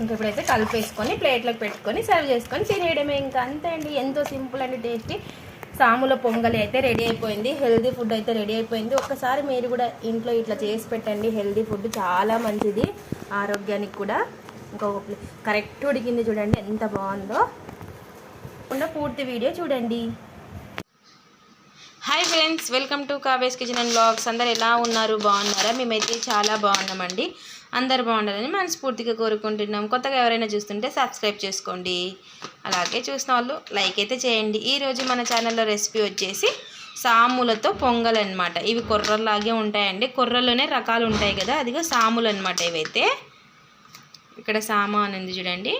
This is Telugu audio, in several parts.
ఇంకా ఇప్పుడైతే కలిపేసుకొని ప్లేట్లోకి పెట్టుకొని సర్వ్ చేసుకొని తినేయడమే. ఇంకా అంతే అండి. ఎంతో సింపుల్ అండ్ టేస్టీ. సాముల పొంగలి అయితే రెడీ అయిపోయింది. హెల్దీ ఫుడ్ అయితే రెడీ అయిపోయింది. ఒక్కసారి మీరు కూడా ఇంట్లో ఇట్లా చేసి పెట్టండి. హెల్దీ ఫుడ్ చాలా మంచిది. ఆరోగ్యానికి కూడా. ఇంకొక ప్లే- కరెక్ట్ ఉడికింది చూడండి. ఎంత బాగుందో. ఉన్న పూర్తి వీడియో చూడండి. Hi friends welcome to Kavi's kitchen and blogs అందరు ఎలా ఉన్నారు? బాగున్నారా? మేమైతే చాలా బాగున్నామండి. అందరు బాగుండాలని మనస్ఫూర్తిగా కోరుకుంటున్నాం. కొత్తగా ఎవరైనా చూస్తుంటే సబ్స్క్రైబ్ చేసుకోండి. అలాగే చూసిన వాళ్ళు లైక్ అయితే చేయండి. ఈరోజు మన ఛానల్లో రెసిపీ వచ్చేసి సాములతో పొంగల్ అనమాట ఇవి కొర్రల్లాగే ఉంటాయండి. కొర్రలోనే రకాలు ఉంటాయి కదా అదిగా సాములు అనమాట ఇవైతే. ఇక్కడ సాము అని ఉంది చూడండి.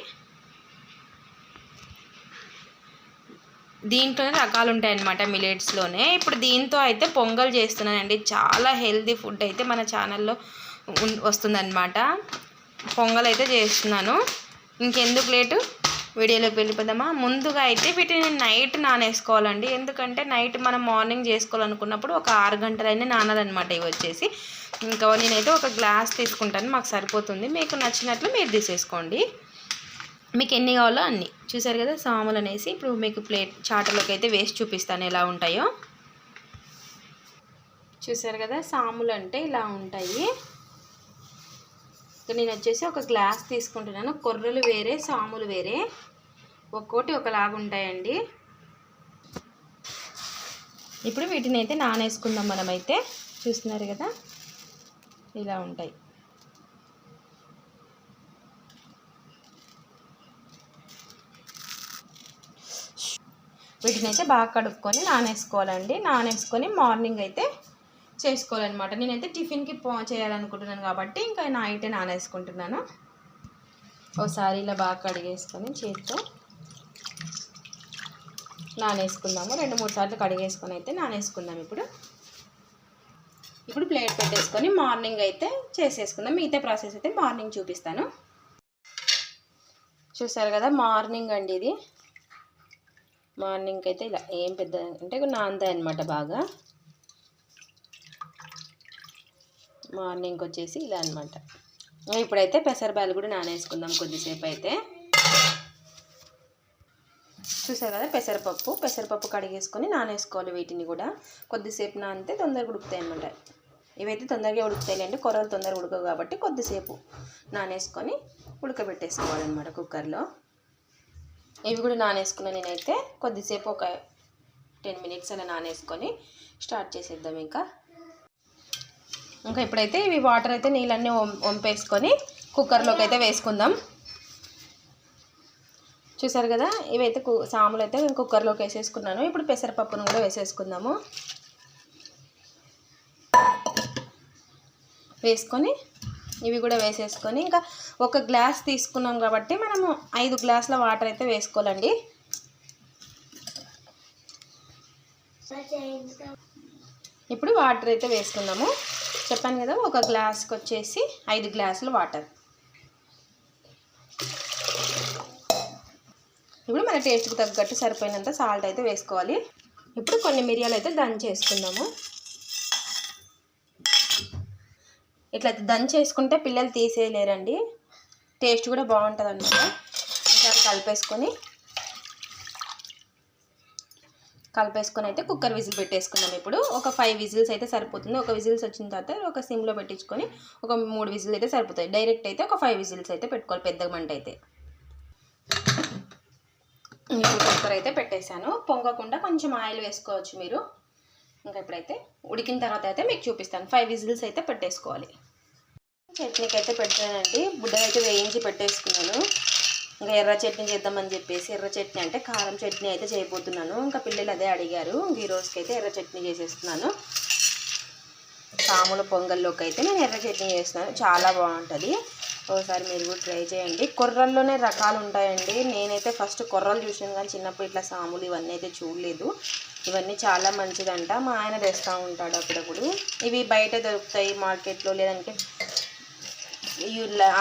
దీంట్లోనే రకాలు ఉంటాయన్నమాట మిలెట్స్లోనే. ఇప్పుడు దీంతో అయితే పొంగల్ చేస్తున్నానండి. చాలా హెల్దీ ఫుడ్ అయితే మన ఛానల్లో వస్తుందన్నమాట. పొంగల్ అయితే చేస్తున్నాను. ఇంకెందుకు లేటు? వీడియోలోకి వెళ్ళిపోదామా? ముందుగా అయితే వీటిని నైట్ నానేసుకోవాలండి. ఎందుకంటే నైట్ మనం మార్నింగ్ చేసుకోవాలనుకున్నప్పుడు ఒక ఆరు గంటలైనా నానాలన్నమాట ఇవి వచ్చేసి. ఇంకా నేనైతే ఒక గ్లాస్ తీసుకుంటాను. మాకు సరిపోతుంది. మీకు నచ్చినట్లు మీరు తీసేసుకోండి. మీకు ఎన్ని కావాలో అన్ని. చూసారు కదా సాములు అనేసి ఇప్పుడు మీకు ప్లేట్ చాటలోకి అయితే వేసి చూపిస్తాను ఎలా ఉంటాయో. చూసారు కదా సాములు అంటే ఇలా ఉంటాయి. నేను వచ్చేసి ఒక గ్లాస్ తీసుకుంటున్నాను. కొర్రలు వేరే సాములు వేరే. ఒక్కోటి ఒకలాగా ఉంటాయండి. ఇప్పుడు వీటిని అయితే నానేసుకుందాం మనమైతే. చూస్తున్నారు కదా ఇలా ఉంటాయి. వీటిని అయితే బాగా కడుక్కొని నానేసుకోవాలండి. నానేసుకొని మార్నింగ్ అయితే చేసుకోవాలన్నమాట. నేనైతే టిఫిన్కి పో చేయాలనుకుంటున్నాను కాబట్టి ఇంకా నైట్ నానేసుకుంటున్నాను. ఒకసారి ఇలా బాగా కడిగేసుకొని చేతితో నానేసుకుందాము. రెండు మూడు సార్లు కడిగేసుకొని అయితే నానేసుకుందాం ఇప్పుడు. ఇప్పుడు ప్లేట్ పెట్టేసుకొని మార్నింగ్ అయితే చేసేసుకుందాం. మిగతా ప్రాసెస్ అయితే మార్నింగ్ చూపిస్తాను. చూసారు కదా మార్నింగ్ అండి ఇది. మార్నింగ్ అయితే ఇలా ఏం పెద్ద అంటే నాంతాయి అనమాట బాగా. మార్నింగ్ వచ్చేసి ఇలా అనమాట ఇప్పుడైతే పెసరబాయలు కూడా నానేసుకుందాం కొద్దిసేపు అయితే. చూసారు కదా పెసరపప్పు పెసరపప్పు కడిగేసుకొని నానేసుకోవాలి వీటిని కూడా. కొద్దిసేపు నానితే తొందరగా ఉడుకుతాయి అనమాట ఇవైతే తొందరగా ఉడుకుతాయి అంటే కూరలు తొందరగా ఉడకవు కాబట్టి కొద్దిసేపు నానేసుకొని ఉడకబెట్టేసుకోవాలన్నమాట కుక్కర్లో. ఇవి కూడా నానేసుకున్నా నేనైతే. కొద్దిసేపు ఒక టెన్ మినిట్స్ అలా నానేసుకొని స్టార్ట్ చేసేద్దాం ఇంకా. ఇంకా ఇప్పుడైతే ఇవి వాటర్ అయితే నీళ్ళన్నీ వం- వంపేసుకొని కుక్కర్లోకి అయితే వేసుకుందాం. చూసారు కదా? ఇవైతే కు సాములు అయితే నేను కుక్కర్లోకి వేసేసుకున్నాను. ఇప్పుడు పెసరపప్పును కూడా వేసేసుకుందాము. వేసుకొని ఇవి కూడా వేసేసుకొని ఇంకా ఒక గ్లాస్ తీసుకున్నాం కాబట్టి మనము ఐదు గ్లాసుల వాటర్ అయితే వేసుకోవాలండి. ఇప్పుడు వాటర్ అయితే వేసుకుందాము. చెప్పాను కదా ఒక గ్లాస్కి వచ్చేసి ఐదు గ్లాసులు వాటర్. ఇప్పుడు మన టేస్ట్కి తగ్గట్టు సరిపోయినంత సాల్ట్ అయితే వేసుకోవాలి. ఇప్పుడు కొన్ని మిరియాలు అయితే దంచేసుకుందాము ఇట్లా దంచేసుకుంటే పిల్లలు తీసేయలేరండి టేస్ట్ కూడా బాగుంటుంది అనమాట ఒకసారి కలిపేసుకొని కలిపేసుకొని అయితే కుక్కర్ విజిల్ పెట్టేసుకుందాం ఇప్పుడు. ఒక ఫైవ్ విజిల్స్ అయితే సరిపోతుంది. ఒక విజిల్స్ వచ్చిన తర్వాత ఒక సిమ్లో పెట్టించుకొని ఒక మూడు విజిల్ అయితే సరిపోతాయి. డైరెక్ట్ అయితే ఒక ఫైవ్ విజిల్స్ అయితే పెట్టుకోవాలి పెద్ద మంట అయితే. ఇప్పుడు కుక్కర్ అయితే పెట్టేశాను. పొంగకుండా కొంచెం ఆయిల్ వేసుకోవచ్చు మీరు. ఇంకా ఇప్పుడైతే ఉడికిన తర్వాత అయితే మీకు చూపిస్తాను. ఫైవ్ విజిల్స్ అయితే పెట్టేసుకోవాలి. చట్నీకి అయితే పెట్టానండి. బుడ్డగా అయితే వేయించి పెట్టేసుకున్నాను. ఇంకా ఎర్ర చట్నీ చేద్దామని చెప్పేసి ఎర్ర చట్నీ అంటే కారం చట్నీ అయితే చేయబోతున్నాను. ఇంకా పిల్లలు అదే అడిగారు. ఈ రోజుకైతే ఎర్ర చట్నీ చేసేస్తున్నాను. సాముల పొంగల్లోకి అయితే నేను ఎర్ర చట్నీ చేస్తున్నాను. చాలా బాగుంటుంది. ఒకసారి మీరు కూడా ట్రై చేయండి. కొర్రల్లోనే రకాలు ఉంటాయండి. నేనైతే ఫస్ట్ కొర్రలు చూసాను కానీ చిన్నప్పుడు ఇట్లా సాములు ఇవన్నీ అయితే చూడలేదు. ఇవన్నీ చాలా మంచిదంట. మా ఆయన తెస్తూ ఉంటాడు అప్పుడప్పుడు. ఇవి బయట దొరుకుతాయి మార్కెట్లో లేదంటే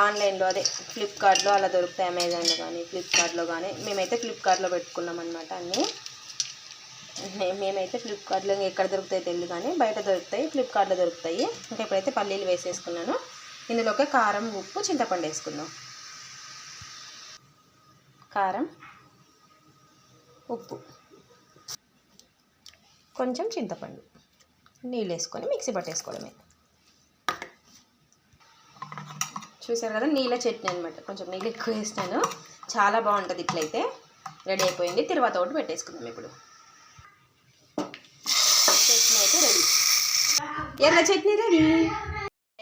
ఆన్లైన్లో అదే ఫ్లిప్కార్ట్లో అలా దొరుకుతాయి అమెజాన్లో కానీ ఫ్లిప్కార్ట్లో కానీ మేమైతే ఫ్లిప్కార్ట్లో పెట్టుకున్నాం అనమాట అన్నీ. మేమైతే ఫ్లిప్కార్ట్లో ఇంకా ఎక్కడ దొరుకుతాయి తెలియదు కానీ బయట దొరుకుతాయి ఫ్లిప్కార్ట్లో దొరుకుతాయి. ఇంకా ఇప్పుడైతే పల్లీలు వేసేసుకున్నాను. ఇందులోకి కారం ఉప్పు చింతపండు వేసుకుందాం. కారం ఉప్పు కొంచెం చింతపండు. నీళ్ళు వేసుకొని మిక్సీ పట్టేసుకోవడమే. చూసారు కదా నీళ్ళ చట్నీ అనమాట కొంచెం నీళ్ళు ఎక్కువ వేసినాను చాలా బాగుంటుంది ఇట్లయితే. రెడీ అయిపోయింది. తర్వాత ఒకటి పెట్టేసుకుందాం ఇప్పుడు. చట్నీ అయితే రెడీ. ఎర్ర చట్నీ రెడీ.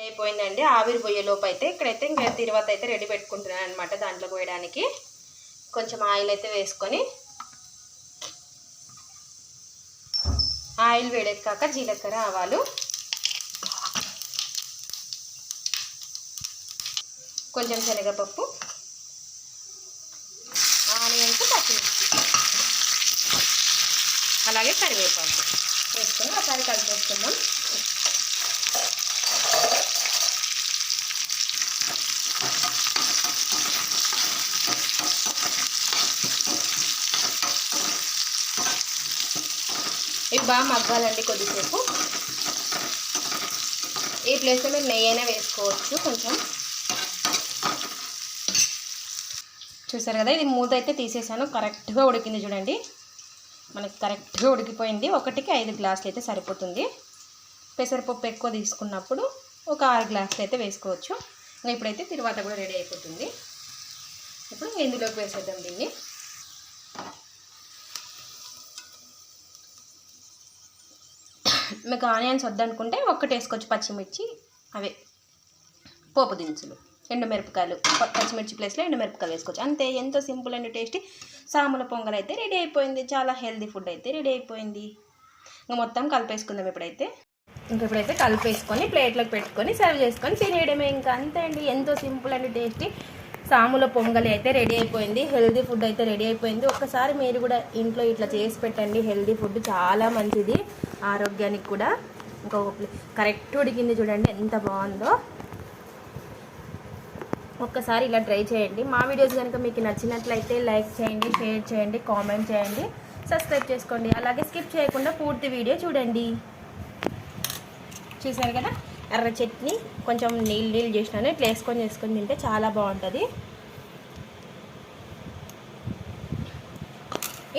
అయిపోయిందండి. ఆవిరి పోయే లోపు అయితే ఇక్కడైతే ఇంకా తర్వాత అయితే రెడీ పెట్టుకుంటున్నాను అనమాట దాంట్లో పోయడానికి. కొంచెం ఆయిల్ అయితే వేసుకొని. ఆయిల్ వేడెక్కాక జీలకర్ర ఆవాలు. కొంచెం శనగపప్పు ఆనియన్స్ పచ్చిమిర్చి. అలాగే కరివేపాకు. వేసుకొని ఒకసారి కలిపేసుకుందాం. ఇవి బాగా మగ్గాలండి కొద్దిసేపు. ఈ ప్లేస్లో మీరు నెయ్యి అయినా వేసుకోవచ్చు కొంచెం. చూసారు కదా ఇది మూత అయితే తీసేసాను. కరెక్ట్గా ఉడికింది చూడండి. మనకి కరెక్ట్గా ఉడికిపోయింది. ఒకటికి ఐదు గ్లాసులు అయితే సరిపోతుంది. పెసరపప్పు ఎక్కువ తీసుకున్నప్పుడు ఒక ఆరు గ్లాసులు అయితే వేసుకోవచ్చు. ఇంకా ఇప్పుడైతే తిరువాత కూడా రెడీ అయిపోతుంది. ఇప్పుడు ఇందులోకి వేసేద్దాం దీన్ని. మీకు ఆనియన్స్ వద్దనుకుంటే ఒక్కటి వేసుకోవచ్చు. పచ్చిమిర్చి అవే. పోపు దినుసులు. ఎండుమిరపకాయలు పచ్చిమిర్చి ప్లేస్లో ఎండుమిరపకాయలు వేసుకోవచ్చు. అంతే ఎంతో సింపుల్ అండ్ టేస్టీ సాముల పొంగల్ అయితే రెడీ అయిపోయింది. చాలా హెల్దీ ఫుడ్ అయితే రెడీ అయిపోయింది. ఇంకా మొత్తం కలిపేసుకుందాం ఇప్పుడైతే. ఇంకా ఇప్పుడైతే కలిపేసుకొని ప్లేట్లోకి పెట్టుకొని సర్వ్ చేసుకొని తినేయడమే. ఇంకా అంతే అండి ఎంతో సింపుల్ అండ్ టేస్టీ సాముల పొంగలి అయితే రెడీ అయిపోయింది. హెల్దీ ఫుడ్ అయితే రెడీ అయిపోయింది. ఒక్కసారి మీరు కూడా ఇంట్లో ఇట్లా చేసి పెట్టండి. హెల్దీ ఫుడ్ చాలా మంచిది. ఆరోగ్యానికి కూడా. ఇంకొక కరెక్ట్ ఉడికింది చూడండి ఎంత బాగుందో. ఒక్కసారి ఇలా ట్రై చేయండి. మా వీడియోస్ కనుక మీకు నచ్చినట్లయితే లైక్ చేయండి షేర్ చేయండి కామెంట్ చేయండి సబ్స్క్రైబ్ చేసుకోండి. అలాగే స్కిప్ చేయకుండా పూర్తి వీడియో చూడండి. చూసారు కదా? ఎర్ర చట్నీ కొంచెం నీళ్ళు నీళ్ళు చేసినాను. ఇట్లా వేసుకొని చేసుకొని తింటే చాలా బాగుంటుంది.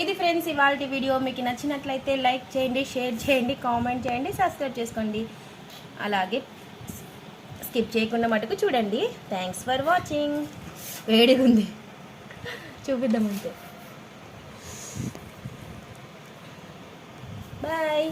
ఇది ఫ్రెండ్స్ ఇవాళ వీడియో. మీకు నచ్చినట్లయితే లైక్ చేయండి షేర్ చేయండి కామెంట్ చేయండి సబ్స్క్రైబ్ చేసుకోండి. అలాగే స్కిప్ చేయకుండా మటుకు చూడండి. థ్యాంక్స్ ఫర్ వాచింగ్ వేడిగా ఉంది చూపిద్దాం బాయ్